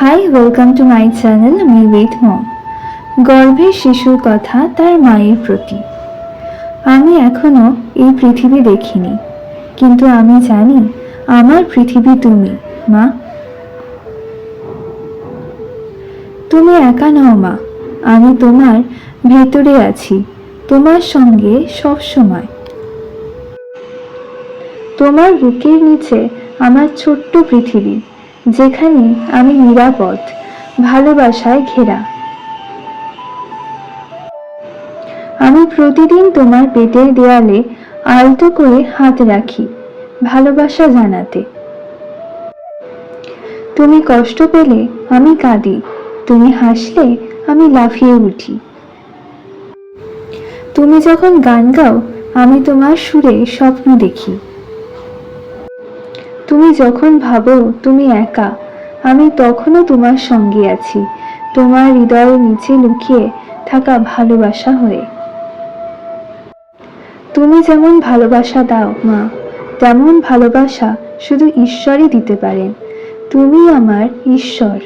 Hi welcome to my channel me with mom গর্ভের শিশুর কথা, তার মায়ের প্রতি। আমি এখনও এই পৃথিবী দেখিনি। কিন্তু আমি জানি, আমার পৃথিবী তুমি, মা। তুমি একা নও, মা। আমি তোমার ভেতরে আছি, তোমার সঙ্গে সব সময়। তোমার বুকের নিচে আমার ছোট্ট পৃথিবী। যেখানে আমি নিরাপদ, ভালোবাসায় ঘেরা। আমি প্রতিদিন তোমার পেটের দেয়ালে আলতো করে হাত রাখি, ভালোবাসা জানাতে। তুমি কষ্ট পেলে আমি কাঁদি, তুমি হাসলে আমি লাফিয়ে উঠি। তুমি যখন গান গাও, আমি তোমার সুরে স্বপ্ন দেখি। তুমি যখন ভাবো তুমি একা, আমি তখনও তোমার সঙ্গে আছি। তোমার হৃদয়ের নিচে লুকিয়ে থাকা ভালোবাসা হয়ে। তুমি যেমন ভালোবাসা দাও, মা, তেমন ভালোবাসা শুধু ঈশ্বরই দিতে পারেন। তুমি আমার ঈশ্বর।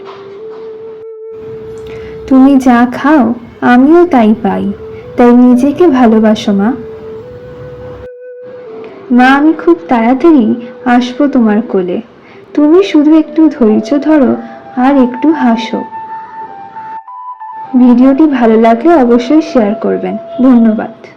তুমি যা খাও, আমিও তাই পাই। তাই নিজেকে ভালোবাসো, মা। মা, আমি খুব তাড়াতাড়ি আসব তোমার কোলে। তুমি শুধু একটু ধৈর্য ধরো আর একটু হাসো। ভিডিওটি ভালো লাগলে অবশ্যই শেয়ার করবেন। ধন্যবাদ।